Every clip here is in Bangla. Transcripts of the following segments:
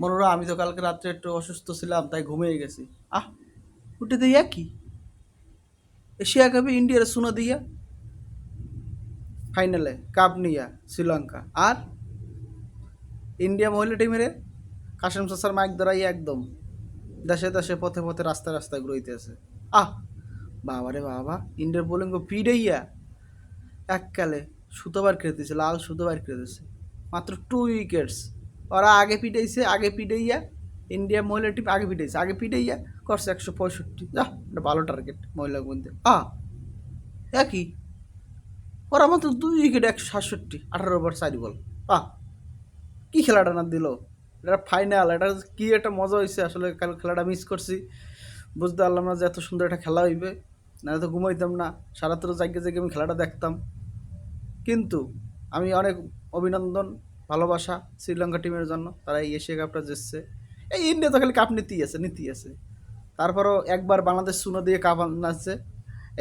মনোরা, আমি তো কালকে রাত্রে একটু অসুস্থ ছিলাম, তাই ঘুমিয়ে গেছি। আহ, উঠে দিয়া কি এশিয়া কাপে ইন্ডিয়ার সুনো দিয়া। ফাইনালে কাপ নিয়া, শ্রীলঙ্কা। আর ইন্ডিয়া মহিলা টিমের কাশেম সাসার মাইক ধরাই একদম। দেশে দেশে, পথে পথে, রাস্তায় রাস্তায় ঘুরাইতেছে আহ, বাবা রে বাবা, ইন্ডিয়ার বোলিং পিড়াইয়া এককালে সুতোবার খেতেছে লাল সুতোবার খেতেছে মাত্র টু উইকেটস ওরা আগে পিটাইছে, আগে পিটাইয়া ইন্ডিয়া মহিলা টিম আগে পিটাইছে, আগে পিটাইয়া করছে একশো পঁয়ষট্টি। যা, এটা ভালো টার্গেট মহিলা মধ্যে আ একই ওরা মাত্র দুই উইকেট একশো সাতষট্টি, আঠারো ওভার চারি বল আহ কী খেলাটা না দিল? এটা ফাইনাল এটা কি একটা মজা হয়েছে আসলে কাল খেলাটা মিস করছি। বুঝতে পারলাম না যে এত সুন্দর একটা খেলা হইবে। না তো ঘুমাইতাম না। সারাত্র জায়গায় জায়গায় আমি খেলাটা দেখতাম। কিন্তু আমি অনেক অভিনন্দন ভালোবাসা শ্রীলঙ্কা টিমের জন্য। তারা এই এশিয়া কাপটা জিতছে। এই ইন্ডিয়া তো খালি কাপ নিতেই আছে নিতেই আছে। তারপরও একবার বাংলাদেশ শূন্য দিয়ে কাপ নাচছে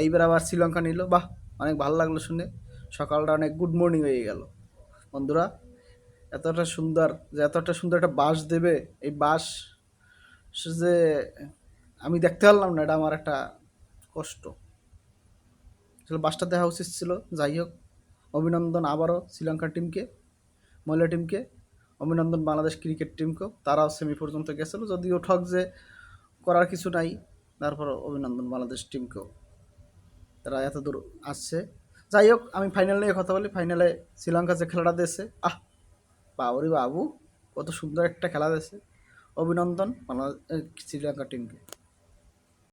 এইবার আবার শ্রীলঙ্কা নিল। বাহ, অনেক ভালো লাগল শুনে। সকালটা অনেক গুড মর্নিং হয়ে গেল। বন্ধুরা, এতটা সুন্দর, যে এতটা সুন্দর একটা বাস দেবে, এই বাস যে আমি দেখতে পারলাম না, এটা আমার একটা কষ্ট। আসলে বাসটা দেখা উচিত ছিল। যাই হোক, অভিনন্দন আবারও শ্রীলঙ্কা টিমকে মহিলা টিমকে। অভিনন্দন বাংলাদেশ ক্রিকেট টিমকেও। তারাও সেমি পর্যন্ত গেছিল। যদিও ঠক যে করার কিছু নাই তারপর অভিনন্দন বাংলাদেশ টিমকেও। তারা এত দূর আসছে। যাই হোক, আমি ফাইনাল নিয়ে কথা বলি। ফাইনালে শ্রীলঙ্কা যে খেলাটা দিয়েছে, আহ, বাবরি বাবু, কত সুন্দর একটা খেলা দিয়েছে। অভিনন্দন বাংলাদেশ শ্রীলঙ্কা টিমকে।